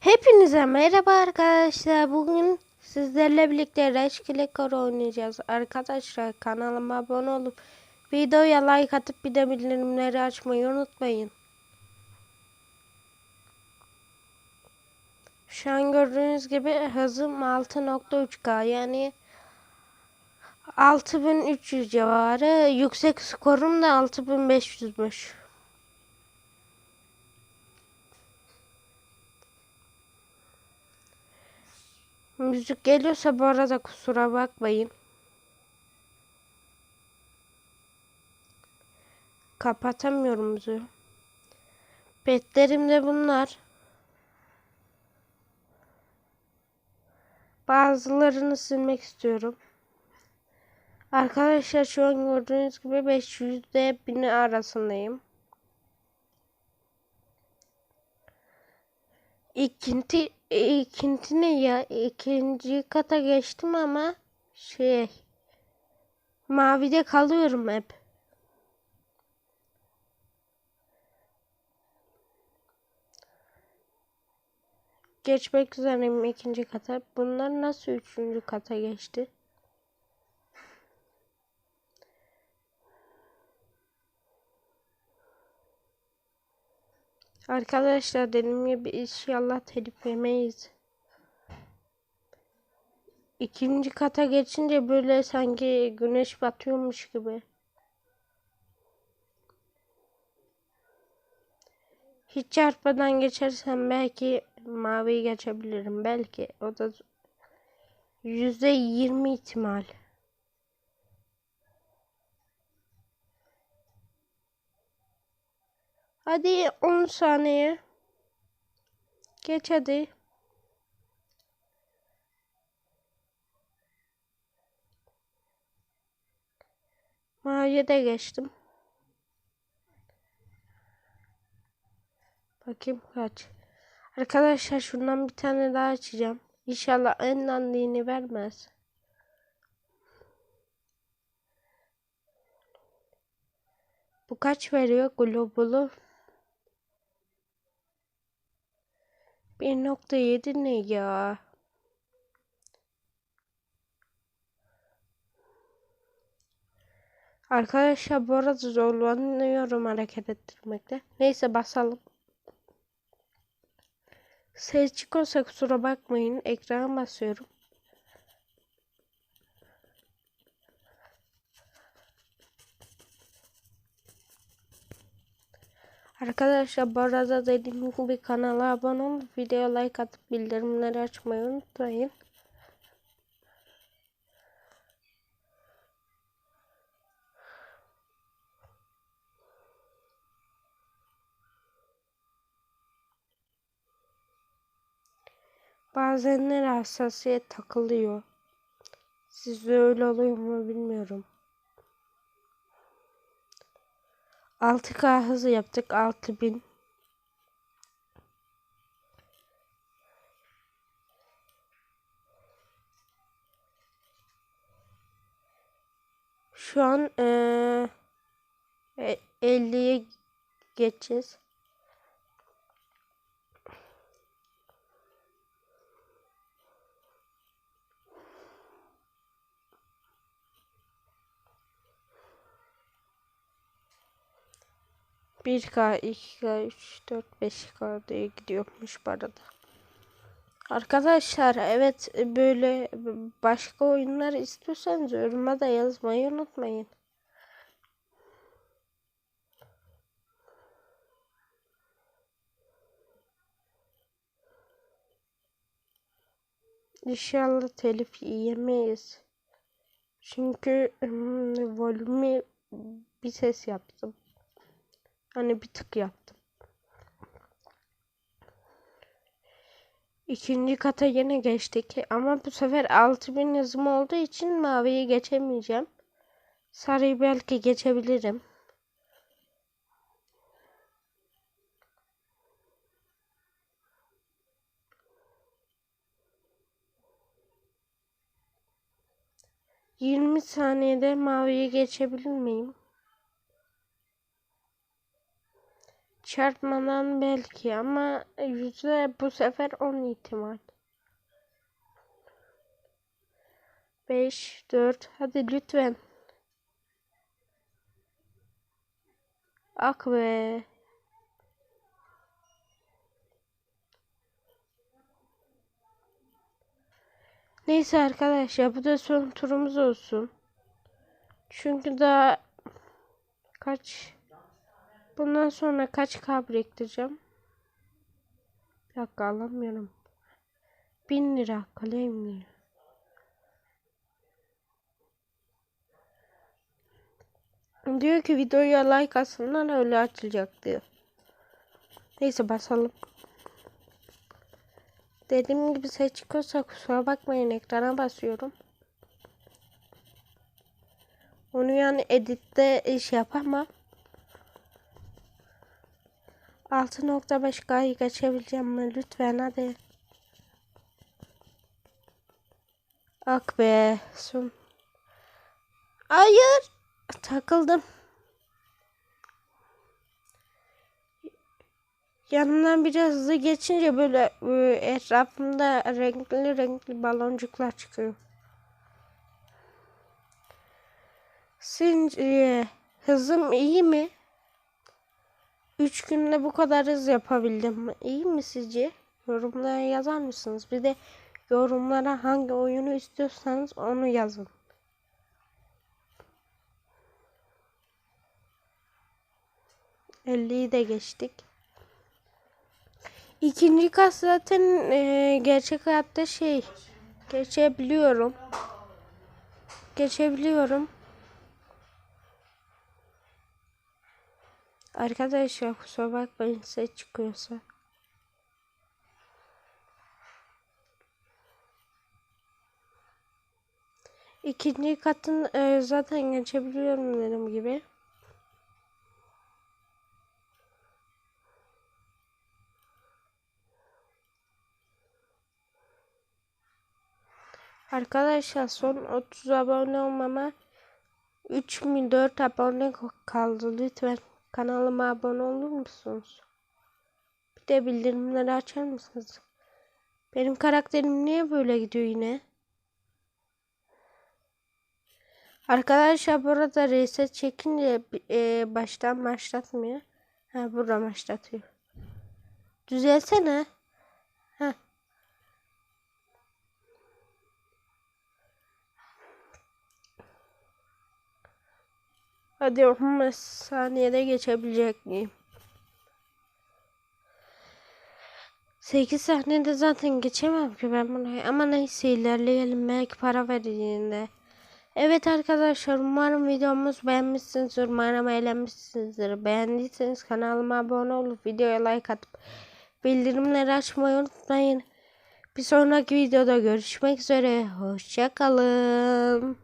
Hepinize merhaba arkadaşlar. Bugün sizlerle birlikte Reşkilekor oynayacağız. Arkadaşlar kanalıma abone olup videoya like atıp bir de bildirimleri açmayı unutmayın. Şu an gördüğünüz gibi hızım 6.3K yani 6300 civarı. Yüksek skorum da 6500'müş. Müzik geliyorsa bu arada kusura bakmayın. Kapatamıyorum müziği. Petlerim de bunlar. Bazılarını silmek istiyorum. Arkadaşlar şu an gördüğünüz gibi 500 ile 1000 arasındayım. İkinci ikinci ne ya? İkinci kata geçtim ama şey mavide kalıyorum hep. Geçmek üzereyim ikinci kata. Bunlar nasıl üçüncü kata geçti? Arkadaşlar dediğim gibi inşallah telif yemeyiz. İkinci kata geçince böyle sanki güneş batıyormuş gibi. Hiç çarpmadan geçersem belki maviyi geçebilirim. Belki o da yüzde yirmi ihtimal. Hadi 10 saniye. Geç hadi. Maviye de geçtim. Bakayım kaç. Arkadaşlar şundan bir tane daha açacağım. İnşallah en dandini vermez. Bu kaç veriyor globulu? 1.7 ne ya? Arkadaşlar bu arada zorlanıyorum hareket ettirmekte. Neyse basalım. Ses çıkıyorsa kusura bakmayın. Ekrana basıyorum. Arkadaşlar bu arada dediğim gibi kanala abone olup video like atıp bildirimleri açmayı unutmayın. Bazenler hassasiyet takılıyor. Sizde öyle oluyor mu bilmiyorum. 6K hızı yaptık 6000. Şu an ee, 50'ye geçeceğiz. Bir K, 2K, 3, 4, 5K diye gidiyormuş bu arada. Arkadaşlar evet böyle başka oyunlar istiyorsanız yoruma da yazmayı unutmayın. İnşallah telif yemeyiz. Çünkü hmm, volümü bir ses yaptım. Hani bir tık yaptım. İkinci kata yine geçtik ama bu sefer 6000 hızım olduğu için maviyi geçemeyeceğim. Sarıyı belki geçebilirim. Yirmi saniyede maviyi geçebilir miyim? Çarpmadan belki ama yüzde bu sefer 10 ihtimal. 5, 4, hadi lütfen. Ak be. Neyse arkadaşlar bu da son turumuz olsun. Çünkü daha kaç bundan sonra kaç K biriktireceğim? Bir dakika alamıyorum. 1000 lira kalem lira. Diyor ki videoya like atsınlar öyle açılacak diyor. Neyse basalım. Dediğim gibi ses çıkıyorsa kusura bakmayın ekrana basıyorum. Onu yani editte iş yapamam. 6.5 K'yı geçebileceğim mi? Lütfen hadi. Ak be. Son. Hayır. Takıldım. Yanından biraz hızlı geçince böyle e, etrafımda renkli renkli baloncuklar çıkıyor. Sizce hızım iyi mi? Üç günde bu kadar hız yapabildim? İyi mi sizce? Yorumlara yazar mısınız? Bir de yorumlara hangi oyunu istiyorsanız onu yazın. Elliyi de geçtik. İkinci kas zaten e, gerçek hayatta şey geçebiliyorum. Geçebiliyorum. Arkadaşlar kusura bakmayın ses çıkıyorsa. İkinci katın e, zaten geçebiliyorum dediğim gibi. Arkadaşlar son 30 abone olmama 3004 abone kaldı. Lütfen kanalıma abone olur musunuz? Bir de bildirimleri açar mısınız? Benim karakterim niye böyle gidiyor yine? Arkadaşlar burada reset çekince e, baştan başlatmıyor. Ha burada başlatıyor. Düzelsene. Hadi 15 saniyede geçebilecek miyim? 8 saniyede zaten geçemem ki ben bunu. Ama neyse ilerleyelim. Belki para verdiğinde. Evet arkadaşlar umarım videomuz beğenmişsinizdir. Umarım eğlenmişsinizdir. Beğendiyseniz kanalıma abone olup videoya like atıp bildirimleri açmayı unutmayın. Bir sonraki videoda görüşmek üzere. Hoşçakalın.